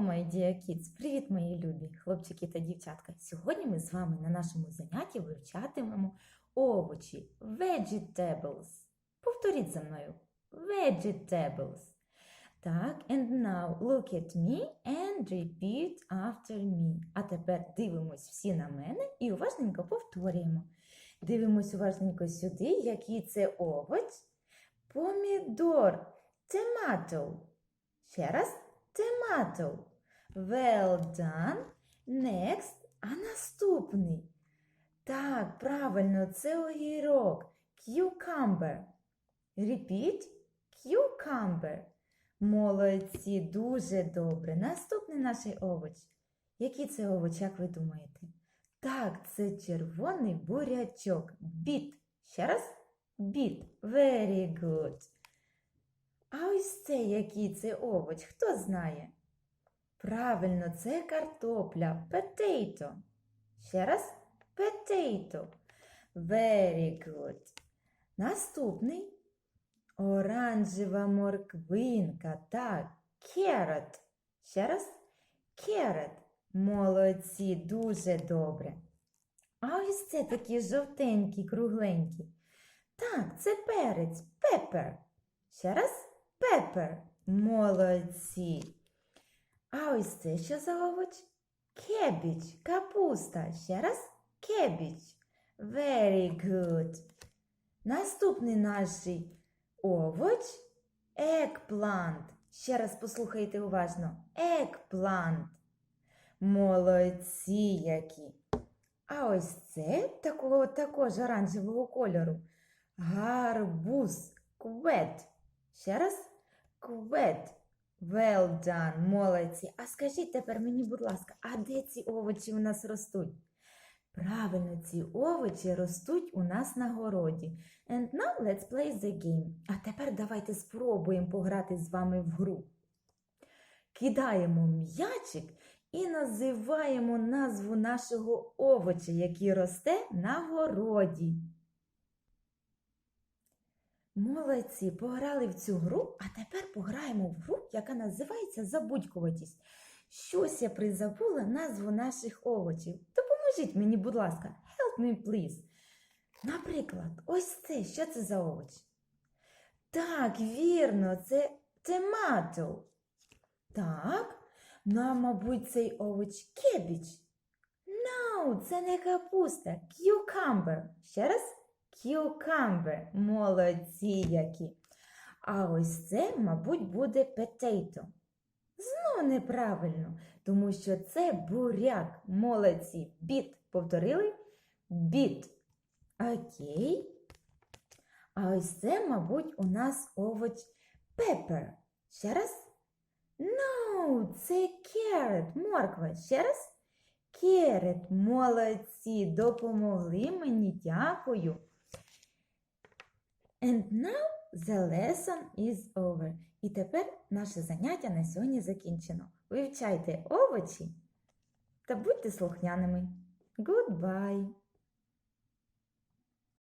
my dear kids! Привіт, мої любі хлопчики та дівчатка! Сьогодні ми з вами на нашому занятті вивчатимемо овочі vegetables. Повторіть за мною vegetables. Так, and now look at me and repeat after me. А тепер дивимось всі на мене і уважненько повторюємо. Дивимось уважненько сюди, який це овоч. Помідор. Tomato. Ще раз. Tomato. Well done. Next. А наступний. Так, правильно, це огірок. Cucumber. Repeat. Cucumber. Молодці, дуже добре. Наступний наш овоч. Який це овоч, як ви думаєте? Так, це червоний бурячок. Біт. Ще раз. Біт. Very good. А ось це який це овоч, хто знає? Правильно, це картопля. Potato. Ще раз. Potato. Very good. Наступний. Оранжева морквинка. Так, carrot. Ще раз. Carrot. Молодці, дуже добре. А ось це такі жовтенькі, кругленькі. Так, це перець. Pepper. Ще раз. Pepper. Молодці. А ось це що за овоч? Кебіч, капуста. Ще раз. Кебіч. Very good. Наступний наш овоч eggplant. Ще раз послухайте уважно. Eggplant. Молодці які. А ось це такого також оранжевого кольору. Гарбуз. Квет. Ще раз. Квет. Well done, молодці. А скажіть тепер мені, будь ласка, а де ці овочі у нас ростуть? Правильно, ці овочі ростуть у нас на городі. And now let's play the game. А тепер давайте спробуємо пограти з вами в гру. Кидаємо м'ячик і називаємо назву нашого овоча, який росте на городі. Молодці, пограли в цю гру, а тепер пограємо в гру, яка називається Забудькуватість. Щось я призабула назву наших овочів. Допоможіть мені, будь ласка, help me, please. Наприклад, ось це, що це за овоч? Так, вірно, це tomato. Так, ну, а мабуть, цей овоч кебіч. No, це не капуста, cucumber. Ще раз. Cucumber. Молодці які. А ось це, мабуть, буде potato. Знову неправильно, тому що це буряк. Молодці. Біт. Повторили? Біт. Окей. А ось це, мабуть, у нас овоч pepper. Ще раз. No, це carrot, морква. Ще раз. Carrot. Молодці. Допомогли мені. Дякую. And now the lesson is over. І тепер наше заняття на сьогодні закінчено. Вивчайте овочі та будьте слухняними. Goodbye!